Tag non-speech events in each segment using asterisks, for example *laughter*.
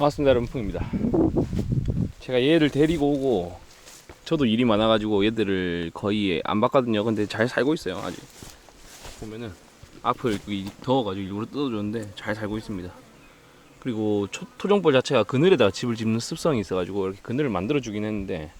반갑습니다 여러분 풍입니다. 제가 얘를 데리고 오고 저도 일이 많아가지고 얘들을 거의 안 봤거든요. 근데 잘 살고 있어요 아직. 보면은 앞을 이 더워가지고 일부러 뜯어줬는데 잘 살고 있습니다. 그리고 초, 토종벌 자체가 그늘에다가 집을 짓는 습성이 있어가지고 이렇게 그늘을 만들어 주긴 했는데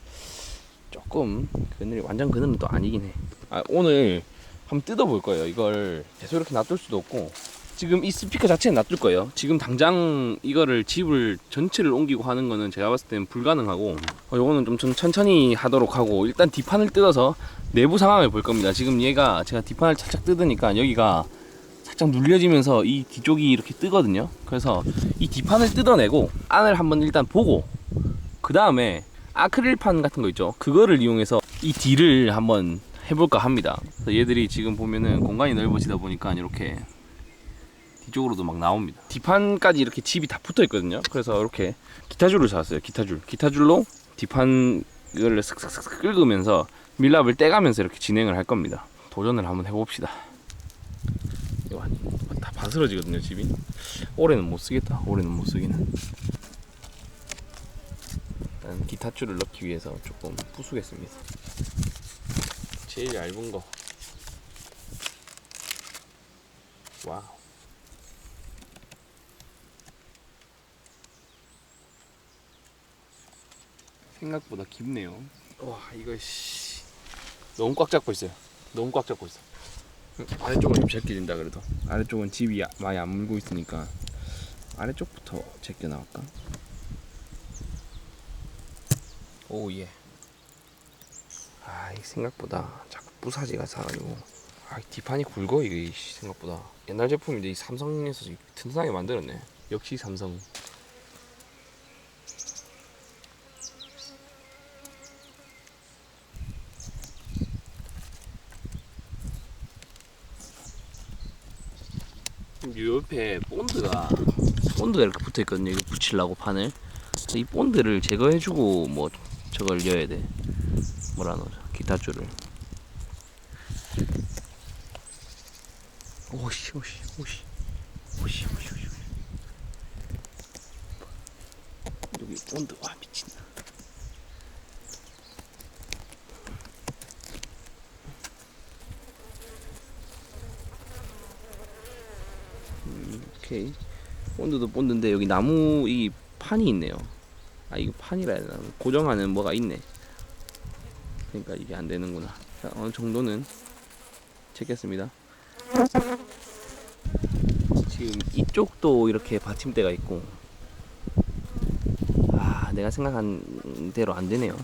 조금 그늘이 완전 그늘은 또 아니긴 해. 아, 오늘 한번 뜯어볼 거예요. 이걸 계속 이렇게 놔둘 수도 없고 지금 이 스피커 자체는 놔둘 거예요. 지금 당장 이거를 집을 전체를 옮기고 하는 거는 제가 봤을 때는 불가능하고 어, 요거는 좀 천- 천천히 하도록 하고 일단 뒷판을 뜯어서 내부 상황을 볼 겁니다. 지금 얘가 제가 뒷판을 살짝 뜯으니까 여기가 살짝 눌려지면서 이 뒤쪽이 이렇게 뜨거든요. 그래서 이 뒷판을 뜯어내고 안을 한번 일단 보고 그 다음에 아크릴판 같은 거 있죠. 그거를 이용해서 이 뒤를 한번 해볼까 합니다. 얘들이 지금 보면은 공간이 넓어지다 보니까 이렇게 뒤쪽으로도 막 나옵니다. 뒷판까지 이렇게 집이 다 붙어 있거든요. 그래서 이렇게 기타줄을 사왔어요. 기타줄. 기타줄로 뒷판 이걸 쓱쓱쓱 긁으면서 밀랍을 떼가면서 이렇게 진행을 할 겁니다. 도전을 한번 해봅시다. 이거 다 바스러지거든요, 집이. 올해는 못 쓰겠다. 올해는 못 쓰기는. 일단 기타줄을 넣기 위해서 조금 부수겠습니다. 제일 얇은 거. 와우. 생각보다 깊네요. 와 이거 씨 너무 꽉 잡고 있어요. 너무 꽉 잡고 있어. 아래쪽은 좀 제껴진다 그래도 아래쪽은 집이 아- 많이 안 물고 있으니까 아래쪽부터 제껴 나갈까? 오 예. 아, 이 생각보다 자꾸 부사지가 사가지고 아, 이 뒷판이 굵어 이게 이 생각보다 옛날 제품인데 이 삼성에서 튼튼하게 만들었네. 역시 삼성. 요 옆에 본드가 본드가 이렇게 붙어 있거든요. 이거 붙이려고 판을. 이 본드를 제거해주고 뭐 저걸 넣어야 돼. 뭐라 넣어? 기타 줄을. 오씨 오씨 오씨 오씨 오씨 오씨. 여기 본드 와 미친다. 오케이. 본드도 본드인데 여기 나무 이 판이 있네요. 아 이거 판이라 해야 되나? 고정하는 뭐가 있네. 그러니까 이게 안 되는구나. 자 어느 정도는 제꼈습니다. 지금 이쪽도 이렇게 받침대가 있고. 아 내가 생각한 대로 안 되네요.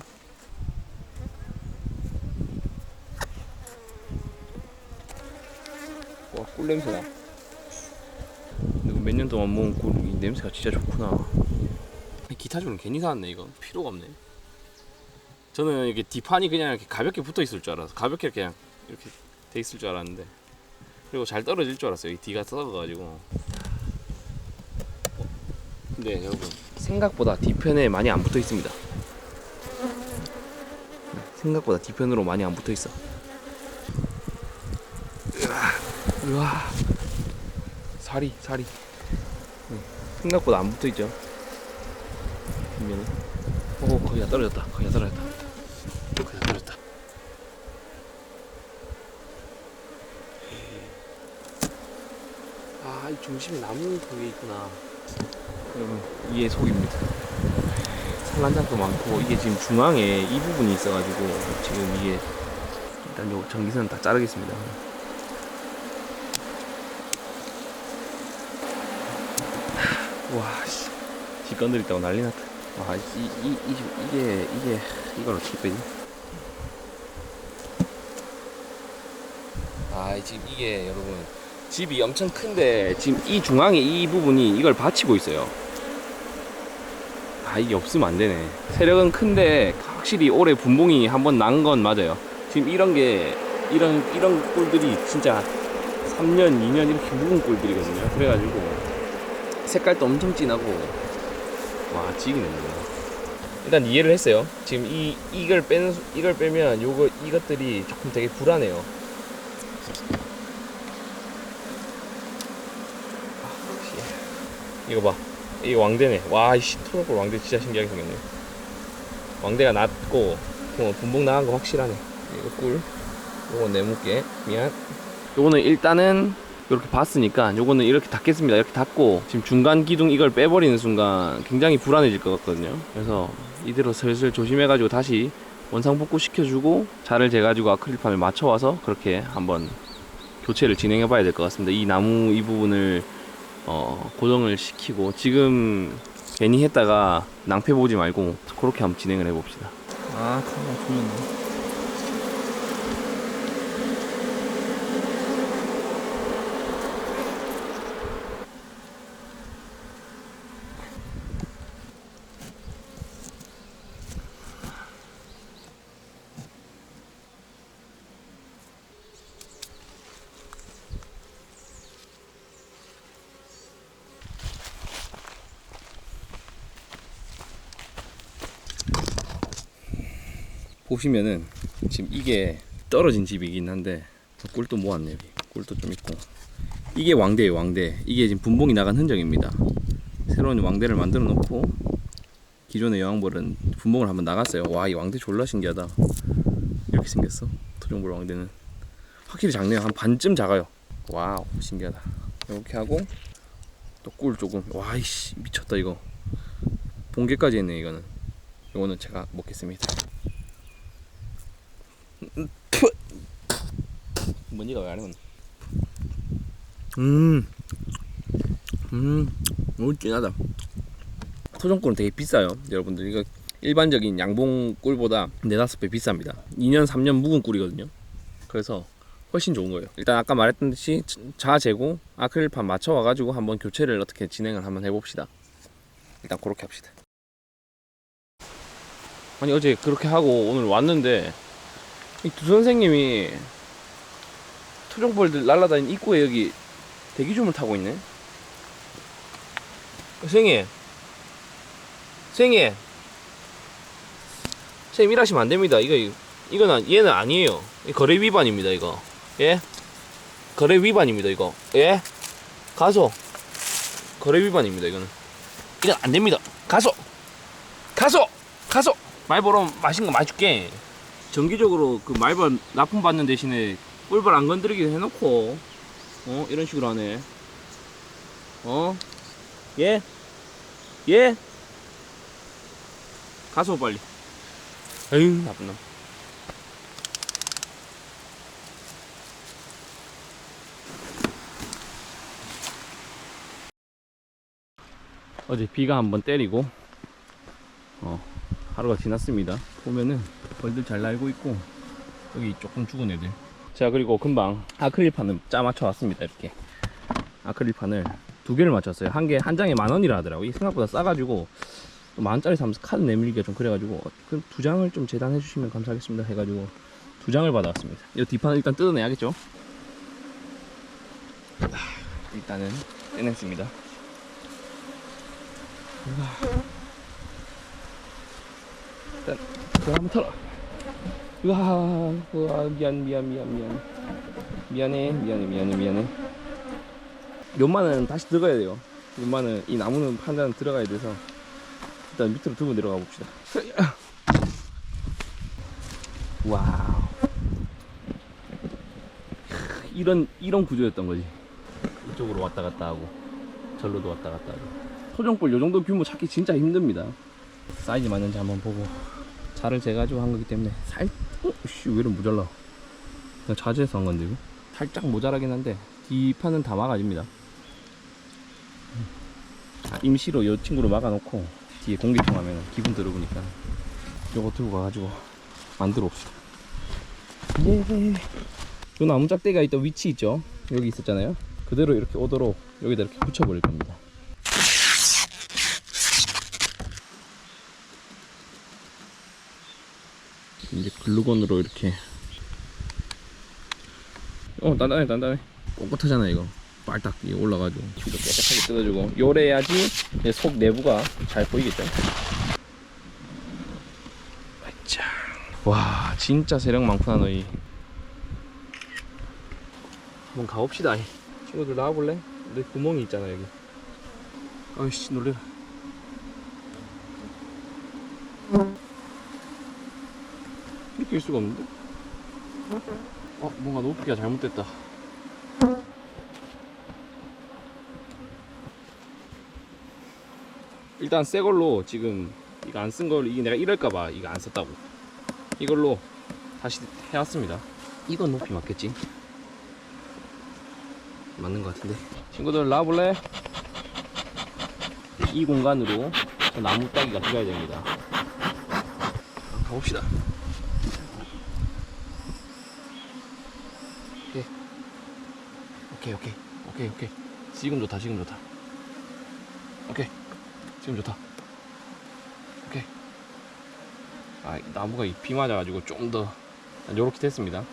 와 꿀 냄새나. 몇 년 동안 모은 꿀이 냄새가 진짜 좋구나. 기타줄은 괜히 사왔네 이거 필요가 없네. 저는 이게 뒷판이 그냥 이렇게 가볍게 붙어 있을 줄 알아서 가볍게 그냥 이렇게 돼 있을 줄 알았는데 그리고 잘 떨어질 줄 알았어요. 이 뒤가 썩어가지고. 근데 여러분 생각보다 뒤편에 많이 안 붙어 있습니다. 생각보다 뒤편으로 많이 안 붙어 있어. 으아, 으아. 살이 살이 응, 생각보다 안 붙어 있죠. 뒷면에. 오 거의 다 떨어졌다. 거의 다 떨어졌다. 거의 다 떨어졌다. 아, 이 중심에 나무 그게 있구나. 여러분, 이게 속입니다. 산란장도 많고 이게 지금 중앙에 이 부분이 있어가지고 지금 이게 일단 요 전기선 다 자르겠습니다. 와, 씨. 뒷건들 있다고 난리 났다. 와, 이, 이, 이, 이게, 이게, 이걸 어떻게 빼지? 아, 지금 이게 여러분, 집이 엄청 큰데, 지금 이 중앙에 이 부분이 이걸 받치고 있어요. 아, 이게 없으면 안 되네. 세력은 큰데, 확실히 올해 분봉이 한번 난 건 맞아요. 지금 이런 게, 이런, 이런 꿀들이 진짜 3년, 2년 이렇게 묵은 꿀들이거든요. 그래가지고, 색깔도 엄청 진하고 와 지기네 일단 이해를 했어요 지금 이 이걸 빼는 수- 이걸 빼면 요거 이것들이 조금 되게 불안해요 아, 씨. 이거 봐이 왕대네. 와, 이씨, 토종볼 왕대 진짜 신기하게 생겼네. 왕대가 낮고, 어, 분봉 나간 거 확실하네. 이거 꿀. 요거 내묵게. 미안. 요거는 일단은 이렇게 봤으니까 요거는 이렇게 닫겠습니다. 이렇게 닫고 지금 중간 기둥 이걸 빼버리는 순간 굉장히 불안해질 것 같거든요. 그래서 이대로 슬슬 조심해 가지고 다시 원상 복구 시켜주고 자를 재가지고 아크릴판을 맞춰와서 그렇게 한번 교체를 진행해 봐야 될 것 같습니다. 이 나무 이 부분을 어, 고정을 시키고 지금 괜히 했다가 낭패 보지 말고 그렇게 한번 진행을 해봅시다. 아 카메라 좋네 보시면은 지금 이게 떨어진 집이긴 한데 꿀도 모았네 여기. 꿀도 좀 있고. 이게 왕대예요 왕대. 이게 지금 분봉이 나간 흔적입니다. 새로운 왕대를 만들어 놓고 기존의 여왕벌은 분봉을 한번 나갔어요. 와 이 왕대 졸라 신기하다. 이렇게 생겼어? 토종볼 왕대는. 확실히 작네요. 한 반쯤 작아요. 와우 신기하다. 이렇게 하고 또 꿀 조금. 와이씨 미쳤다 이거. 봉개까지 했네 이거는. 이거는 제가 먹겠습니다 뭔지가 왜안 해? 음, 음, 너무 진하다. 토종꿀은 되게 비싸요, 여러분들. 이거 일반적인 양봉 꿀보다 네다섯 배 비쌉니다. 2년, 3년 묵은 꿀이거든요. 그래서 훨씬 좋은 거예요. 일단 아까 말했던 듯이 자 재고 아크릴판 맞춰 와가지고 한번 교체를 어떻게 진행을 한번 해봅시다. 일단 그렇게 합시다. 아니 어제 그렇게 하고 오늘 왔는데 이 두 선생님이 토종벌들 날라다니는 입구에 여기 대기줌을 타고 있네. 선생님, 선생님, 선생님 일하시면 안 됩니다. 이거 이거는 얘는 아니에요. 이 거래 위반입니다. 이거 예 거래 위반입니다. 이거 예 가소 거래 위반입니다. 이거는 이건 안 됩니다. 가소 가소 가소 말보로 맛있는 거 마줄게. 정기적으로 그 말벌 납품 받는 대신에 꿀벌 안 건드리게 해놓고 어? 이런 식으로 하네. 어? 예? 예? 가서 빨리. 에휴 나쁜 놈. 어제 비가 한번 때리고 어 하루가 지났습니다. 보면은 벌들 잘 날고 있고 여기 조금 죽은 애들. 자 그리고 금방 아크릴판을 짜 맞춰 왔습니다 이렇게. 아크릴판을 두 개를 맞췄어요. 한 개 한 장에 만 원이라 하더라고. 이 생각보다 싸가지고 또만 원짜리 사면서 카드 내밀기가 좀 그래가지고 그두 장을 좀 재단해 주시면 감사하겠습니다 해가지고 두 장을 받아왔습니다. 이 뒷판을 일단 뜯어내야겠죠? 아, 일단은 떼냈습니다 일단 그거 한번 털어. 으아, 으아 미안 미안 미안 미안. 미안해 미안해 미안해 미안해. 연마는 다시 들어가야 돼요. 연마는 이 나무는 판단 들어가야 돼서 일단 밑으로 두고 내려가 봅시다. *laughs* 와우. 이런 이런 구조였던 거지. 이쪽으로 왔다 갔다 하고 절로도 왔다 갔다 하고. 토종불 요 정도 규모 찾기 진짜 힘듭니다. 사이즈 맞는지 한번 보고 자를 재가지고 한 거기 때문에 살, 어? 씨, 왜 이런 모자라. 그냥 자재해서 한 건데, 이거? 살짝 모자라긴 한데, 뒷판은 다 막아집니다. 아, 임시로 이 친구로 막아놓고, 뒤에 공기통 하면 기분 들어보니까, 요거 들고 가가지고, 만들어 봅시다. 예. 요 나무 짝대가 있던 위치 있죠? 여기 있었잖아요? 그대로 이렇게 오도록 여기다 이렇게 붙여버릴 겁니다. 이제 글루건으로 이렇게. 어 단단해 단단해. 꼿꼿하잖아 이거. 빨딱 이거 올라가지고. 이거 깨끗하게 뜯어주고. 요래야지 속 내부가 잘 보이겠죠? 자. 와 진짜 세력 많구나 너희. 한번 가봅시다. 친구들 나와볼래? 내 구멍이 있잖아 여기. 아이씨 놀래라 낄 수가 없는데? 어 뭔가 높이가 잘못됐다 일단 새 걸로 지금 이거 안 쓴 걸 이게 내가 이럴까봐 이거 안 썼다고 이걸로 다시 해왔습니다 이건 높이 맞겠지? 맞는 것 같은데 친구들 나와볼래? 이 공간으로 저 나무 따기가 들어야 됩니다 가봅시다 오케이. 오케이 오케이. 오케이 오케이. 지금 좋다 지금 좋다. 오케이. 지금 좋다. 오케이. 아 나무가 이 비 맞아가지고 좀 더 요렇게 됐습니다.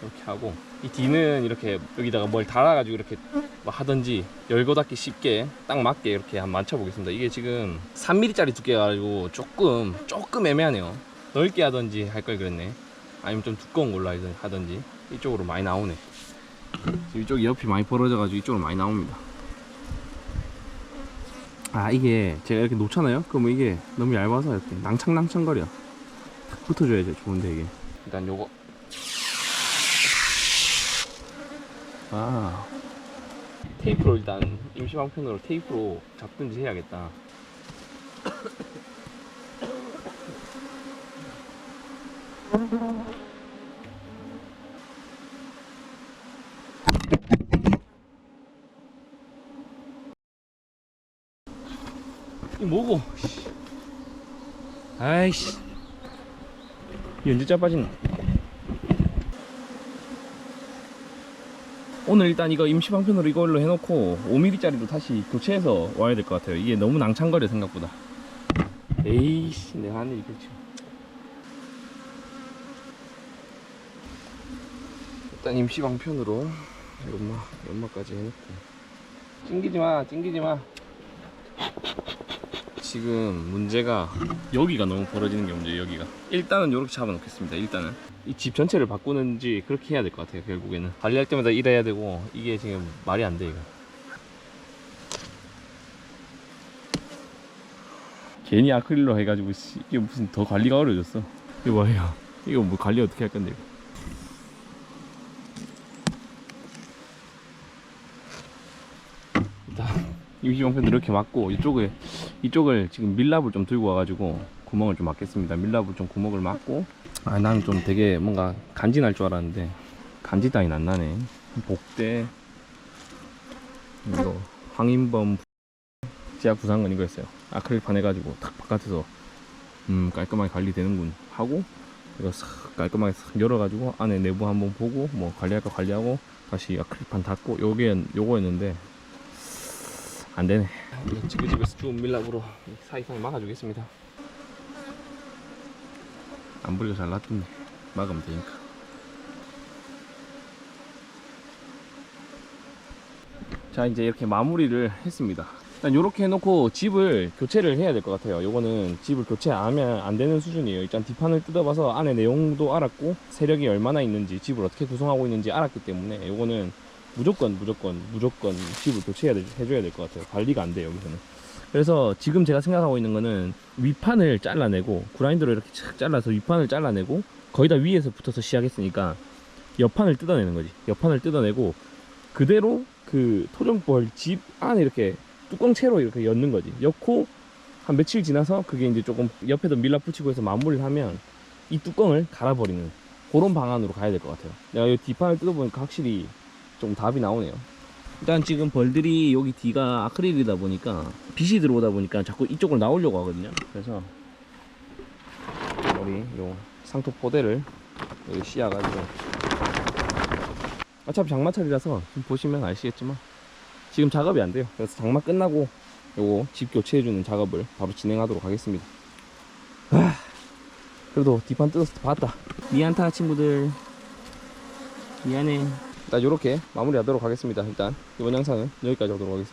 이렇게 하고 이 뒤는 이렇게 여기다가 뭘 달아가지고 이렇게 뭐 하든지 열고 닫기 쉽게 딱 맞게 이렇게 한번 맞춰보겠습니다. 이게 지금 3mm짜리 두께가 가지고 조금 조금 애매하네요. 넓게 하든지 할 걸 그랬네. 아니면 좀 두꺼운 걸로 하든- 하든지 이쪽으로 많이 나오네 이쪽 옆이 많이 벌어져가지고 이쪽으로 많이 나옵니다. 아 이게 제가 이렇게 놓잖아요? 그러면 이게 너무 얇아서 이렇게 낭창낭창거려. 탁 붙어줘야죠 좋은데 이게. 일단 요거. 아. 테이프로 일단 임시방편으로 테이프로 잡든지 해야겠다 *laughs* 이 뭐고? 씨. 아이씨. 이 언제 짜빠지나 오늘 일단 이거 임시 방편으로 이걸로 해놓고 5mm짜리도 다시 교체해서 와야 될 것 같아요. 이게 너무 낭창거려 생각보다. 에이씨 내가 하는 일이 그렇지. 일단 임시 방편으로 연마, 연마까지 해놓고. 찡기지 마 찡기지 마 지금 문제가 여기가 너무 벌어지는 게 문제예요 여기가. 일단은 이렇게 잡아놓겠습니다 일단은. 이 집 전체를 바꾸는지 그렇게 해야 될 것 같아요 결국에는. 관리할 때마다 이래야 되고 이게 지금 말이 안 돼 이거. 괜히 아크릴로 해가지고 씨, 이게 무슨 더 관리가 어려워졌어. 이거 뭐예요? 이거 뭐 관리 어떻게 할 건데 이거. 일단 임시방편 이렇게 맞고 이쪽에 이쪽을 지금 밀랍을 좀 들고 와가지고 구멍을 좀 막겠습니다. 밀랍을 좀 구멍을 막고 아 나는 좀 되게 뭔가 간지 날 줄 알았는데 간지 따윈 안 나네. 복대 이거 황인범 지하 부상은 이거였어요. 아크릴판 해가지고 탁 바깥에서 음 깔끔하게 관리되는군 하고 이거 싹 깔끔하게 싹 열어가지고 안에 내부 한번 보고 뭐 관리할 거 관리하고 다시 아크릴판 닫고 요게 요거였는데 안 되네. 지그지그에서 주운 밀랍으로 사이사이 막아주겠습니다. 안 불려 잘 놔뒀네. 막으면 되니까. 자 이제 이렇게 마무리를 했습니다. 일단 이렇게 해놓고 집을 교체를 해야 될 것 같아요. 요거는 집을 교체 안 하면 안 되는 수준이에요. 일단 뒷판을 뜯어봐서 안에 내용도 알았고 세력이 얼마나 있는지 집을 어떻게 구성하고 있는지 알았기 때문에 요거는 무조건 무조건 무조건 집을 교체해야 돼, 해줘야 될 것 같아요. 관리가 안 돼요 여기서는. 그래서 지금 제가 생각하고 있는 거는 위판을 잘라내고 그라인더로 이렇게 착 잘라서 위판을 잘라내고 거의 다 위에서 붙어서 시작했으니까 옆판을 뜯어내는 거지. 옆판을 뜯어내고 그대로 그 토종벌 집 안에 이렇게 뚜껑채로 이렇게 엮는 거지. 엮고 한 며칠 지나서 그게 이제 조금 옆에도 밀랍 붙이고 해서 마무리를 하면 이 뚜껑을 갈아버리는 그런 방안으로 가야 될 것 같아요. 내가 이 뒷판을 뜯어보니까 확실히 좀 답이 나오네요. 일단 지금 벌들이 여기 뒤가 아크릴이다 보니까 빛이 들어오다 보니까 자꾸 이쪽으로 나오려고 하거든요. 그래서 우리 요 상토 포대를 여기 씌워가지고 어차피 장마철이라서 보시면 아시겠지만 지금 작업이 안 돼요. 그래서 장마 끝나고 요거 집 교체해주는 작업을 바로 진행하도록 하겠습니다. 아, 그래도 뒷판 뜯어서 봤다. 미안타 친구들. 미안해. 일단 이렇게 마무리하도록 하겠습니다. 일단 이번 영상은 여기까지 하도록 하겠습니다.